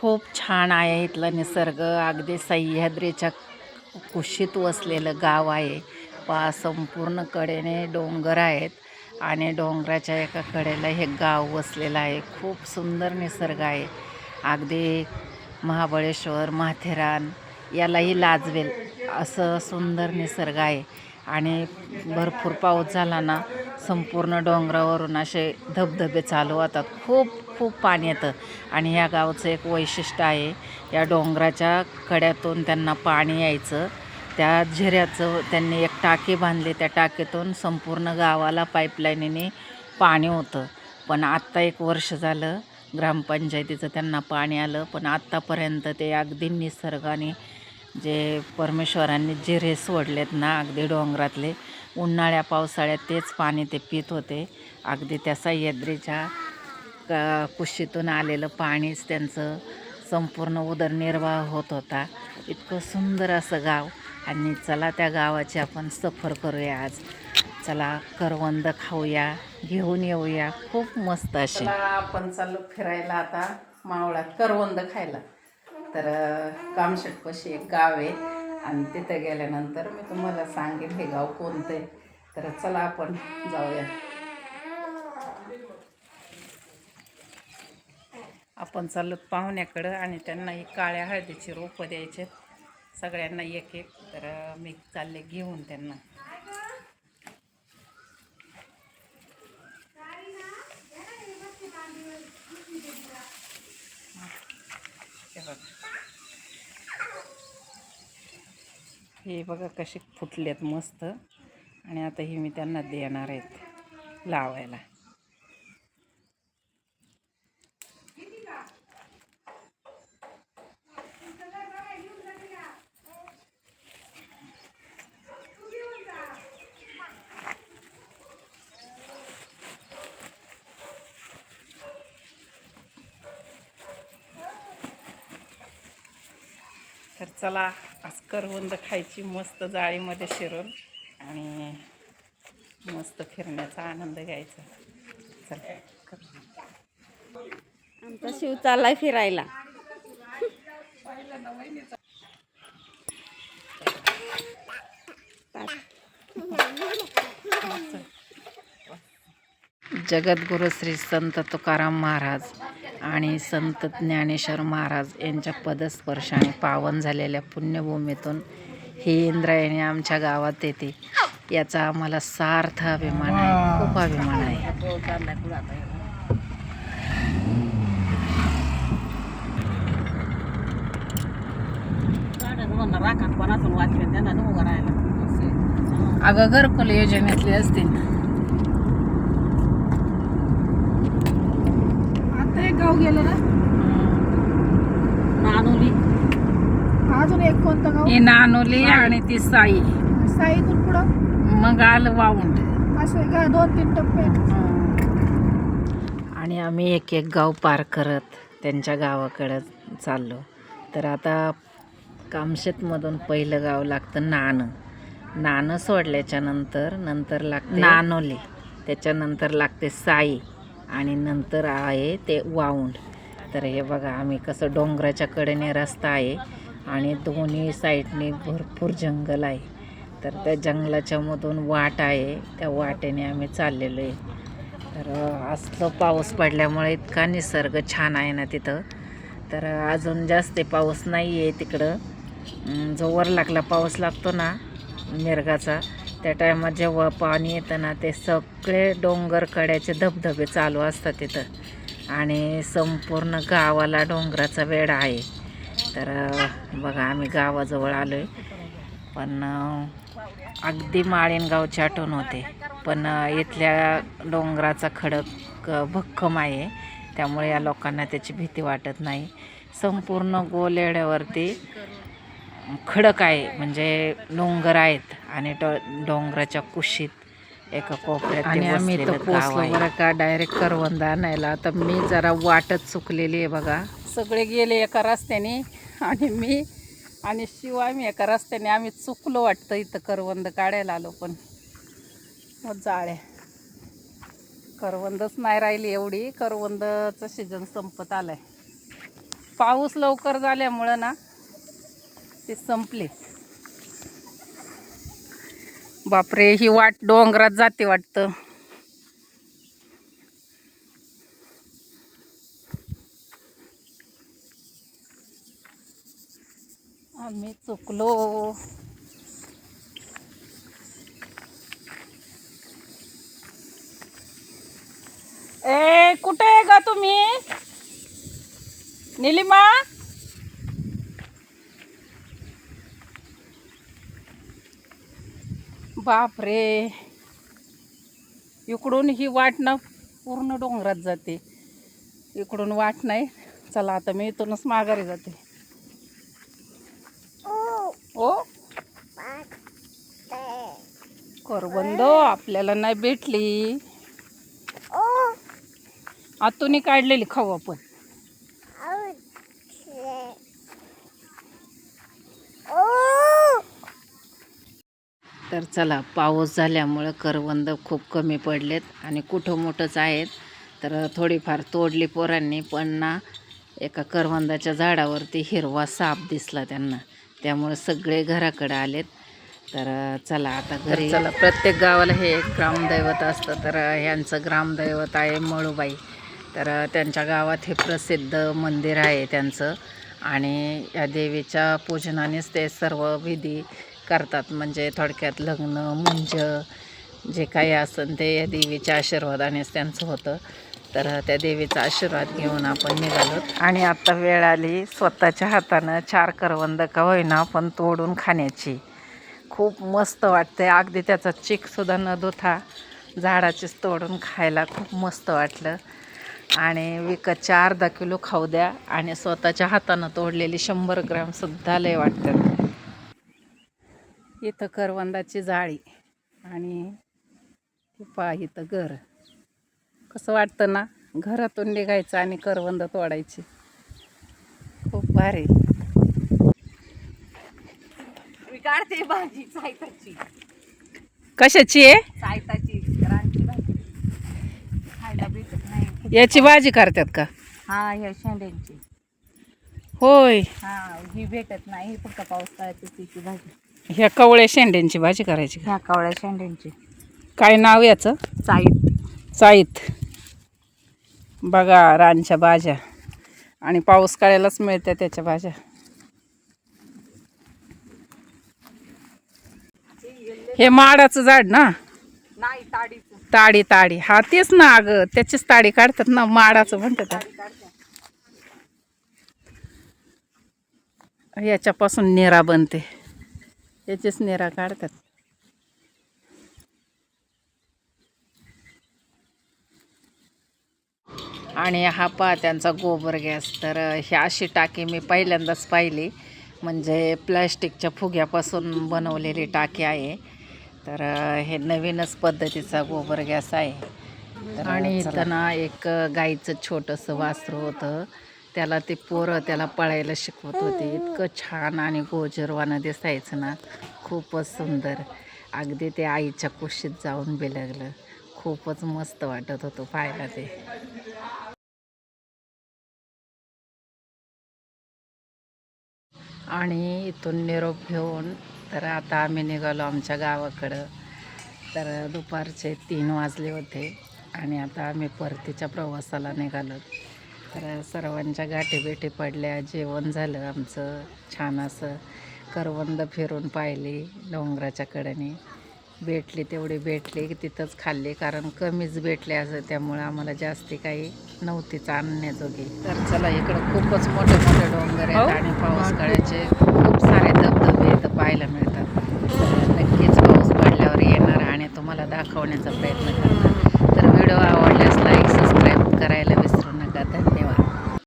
खूप छान आहे इथलं निसर्ग. अगदी सह्याद्रीच्या कुशीत वसलेलं गाव आहे. पा संपूर्ण कडेने डोंगर आहेत आणि डोंगराच्या एका कडेला हे गाव वसलेलं आहे. खूप सुंदर निसर्ग आहे. अगदी महाबळेश्वर माथेरान यालाही लाजवेल असं सुंदर निसर्ग आहे. आणि भरपूर पाऊस झाला ना संपूर्ण डोंगरावरून असे धबधबे चालू होतात. खूप खूप पाणी येतं. आणि ह्या गावचं एक वैशिष्ट्य आहे या डोंगराच्या कड्यातून त्यांना पाणी यायचं. त्या झऱ्याचं त्यांनी एक टाकी बांधली त्या टाकीतून संपूर्ण गावाला पाईपलाईनीने पाणी होतं. पण आत्ता एक वर्ष झालं ग्रामपंचायतीचं त्यांना पाणी आलं पण आत्तापर्यंत ते अगदी निसर्गाने जे परमेश्वरांनी जिरे सोडलेत ना अगदी डोंगरातले उन्हाळ्या पावसाळ्यात तेच पाणी ते पित होते. अगदी त्या सह्याद्रीच्या का कुशीतून आलेलं पाणीच त्यांचं संपूर्ण उदरनिर्वाह होत होता. इतकं सुंदर असं गाव. आणि चला त्या गावाची आपण सफर करूया आज. चला करवंद खाऊया घेऊन येऊया. खूप मस्त असे आपण चाललो फिरायला आता मावळात करवंद खायला. तर कामशेटपाशी एक गाव आहे. आणि तिथं गेल्यानंतर मी तुम्हाला सांगेन हे गाव कोणतं आहे. तर चला आपण जाऊया. आपण चाललो पाहुण्याकडं आणि त्यांना एक काळ्या हळदीची रोपं द्यायचे. सगळ्यांना एक एक. तर मी चालले घेऊन त्यांना. हे हे बघा कसे फुटलेत मस्त. आणि आता हे मी त्यांना देणार आहेत लावायला. तर चला आज करवंद खायची मस्त जाळीमध्ये शिरून आणि मस्त फिरण्याचा आनंद घ्यायचा. चला. आमचा शिव चाललाय फिरायला. जगद्गुरु श्री संत तुकाराम महाराज. आणि संत ज्ञानेश्वर महाराज यांच्या पदस्पर्शाने पावन झालेल्या पुण्यभूमीतून ही इंद्रायणी आमच्या गावात येते. याचा आम्हाला सार्थ अभिमान आहे. खूप अभिमान आहे. अगं घरकुल योजनेतली असतील आता एक गाव गेलं ना? नानोली. अजून एक कोणतं गाव? ही नानोली आणि ती साई. साईतून पुढं? मग आलं वाऊंड. असं का? दोन तीन टप्पे. आणि आम्ही एक एक गाव पार करत त्यांच्या गावाकडं चाललो. तर आता कामशेतमधून पहिलं गाव लागतं नाणं. नाणं सोडल्याच्या नंतर नंतर लागते नानोली. त्याच्यानंतर लागते साई. आणि नंतर आहे ते वाऊंड. तर हे बघा आम्ही कसं डोंगराच्या कडेने रस्ता आहे आणि दोन्ही साईडने भरपूर जंगल आहे. तर त्या जंगलाच्या मधून वाट आहे त्या वाटेने आम्ही चाललेलो आहे. तर असलं पाऊस पडल्यामुळे इतका निसर्ग छान आहे ना तिथं. तर अजून जास्त पाऊस नाही आहे तिकडं जो वर लागला पाऊस लागतो ना मिरगाचा त्या टायमात जेव्हा पाणी येतं ना ते सगळे डोंगर कड्याचे धबधबे चालू असतात तिथं. आणि संपूर्ण गावाला डोंगराचा वेढा आहे. तर बघा आम्ही गावाजवळ आलो आहे पण अगदी माळेनगावची आठवण होते. पण इथल्या डोंगराचा खडक भक्कम आहे. त्यामुळे या लोकांना त्याची भीती वाटत नाही. संपूर्ण गोलेड्यावरती खडक आहे. म्हणजे डोंगर आहेत. आणि डो डोंगराच्या कुशीत एका कोपऱ्यात आणि आम्ही तर पोचलो बरं का डायरेक्ट करवंद आणायला. तर मी जरा वाटच चुकलेली आहे बघा. सगळे गेले एका रस्त्याने आणि मी आणि शिवाय मी एका रस्त्याने. आम्ही चुकलो वाटतं इथं करवंद काढायला आलो पण. मग जाळ्या करवंदच नाही राहिली एवढी. करवंदचं सीजन संपत आलंय. पाऊस लवकर झाल्यामुळं ना ते संपले. बापरे ही वाट डोंगरात जाते वाटतं. आम्ही चुकलो. ए कुठे आहे का तुम्ही? निलिमा? बापरे. इकडून ही वाट ना पूर्ण डोंगरात जाते. इकडून वाट नाही. चला आता मी इथूनच माघारी जाते. ओ. करबंद आपल्याला नाही भेटली. आतून काढलेली खाऊ आपण. तर चला पाऊस झाल्यामुळं करवंद खूप कमी पडलेत आणि कुठं मोठंच आहेत तर थोडीफार तोडली पोरांनी पण ना एका करवंदाच्या झाडावरती हिरवा साप दिसला त्यांना. त्यामुळं सगळे घराकडे आलेत. तर चला आता घरी चला प्रत्येक गावाला हे एक ग्रामदैवत असतं तर ह्यांचं ग्रामदैवत आहे मळूबाई. तर त्यांच्या गावात हे प्रसिद्ध मंदिर आहे त्यांचं. आणि या देवीच्या पूजनानेच ते सर्व विधी करतात म्हणजे थोडक्यात लग्न मुंज जे काही असेल ते या देवीच्या आशीर्वादानेच त्यांचं होतं. तर त्या देवीचा आशीर्वाद घेऊन आपण निघालो. आणि आता वेळ आली स्वतःच्या हातानं चार करवंद का होईना पण तोडून खाण्याची. खूप मस्त वाटते अगदी त्याचा चिकसुद्धा न धुता झाडाचीच तोडून खायला खूप मस्त वाटलं. आणि विकतच्या अर्धा किलो खाऊ द्या. आणि स्वतःच्या हातानं तोडलेली शंभर ग्रॅमसुद्धा लय वाटतात इथं करवंदाची जाळी आणि पहा इथं घर. कसं वाटतं ना? घरातून निघायचं आणि करवंद तोडायची. खूप भारी. काढते भाजी सायताची. कशाची आहे? सायताची रानची भाजी. खायला भेटत नाही. याची भाजी करतात का? हा ह्या शेंड्यांची. होय. हा ही भेटत नाही. फक्त पावसाळ्याची तिची भाजी. ह्या कवळ्या शेंड्यांची भाजी करायची ह्या कावळ्या शेंड्यांची. काय नाव याचं? साईत. साईत. बघा रानच्या भाज्या. आणि पाऊस काळायलाच मिळते त्याच्या भाज्या. हे माडाचं झाड ना? नाही ताडीचं. ताडी ताडी. हा तेच ना अगं. त्याचीच ताडी काढतात ना माडाचं म्हणतात याच्यापासून निरा बनते. याचीच निरा काढतात. आणि हा पहा त्यांचा गोबर गॅस. तर ही अशी टाकी मी पहिल्यांदाच पाहिली. म्हणजे प्लॅस्टिकच्या फुग्यापासून बनवलेली टाकी आहे. तर हे नवीनच पद्धतीचा गोबर गॅस आहे. आणि इथं ना एक गाईचं छोटंसं वासरू होतं. त्याला ते पोरं त्याला पळायला शिकवत होते. इतकं छान आणि गोजरवानं दिसायचं ना. खूपच सुंदर. अगदी ते आईच्या कुशीत जाऊन बिलगलं. खूपच मस्त वाटत होतं पाहायला ते. आणि इथून निरोप घेऊन तर आता आम्ही निघालो आमच्या गावाकडं. तर दुपारचे तीन वाजले होते आणि आता आम्ही परतीच्या प्रवासाला निघालो. तर सर्वांच्या गाठी भेटी पडल्या जेवण झालं आमचं छान असं. करवंद फिरून पाहिली डोंगराच्या कडेने. भेटली तेवढी भेटली की तिथंच खाल्ली कारण कमीच भेटले असं त्यामुळं आम्हाला जास्ती काही नव्हतीच आणण्याजोगी तर चला इकडं खूपच मोठे मोठे डोंगर आहेत हो? आणि पाऊस काळाचे खूप सारे धबधबे इथं पाहायला मिळतात. तर नक्कीच पाऊस पडल्यावर येणार आणि तुम्हाला दाखवण्याचा प्रयत्न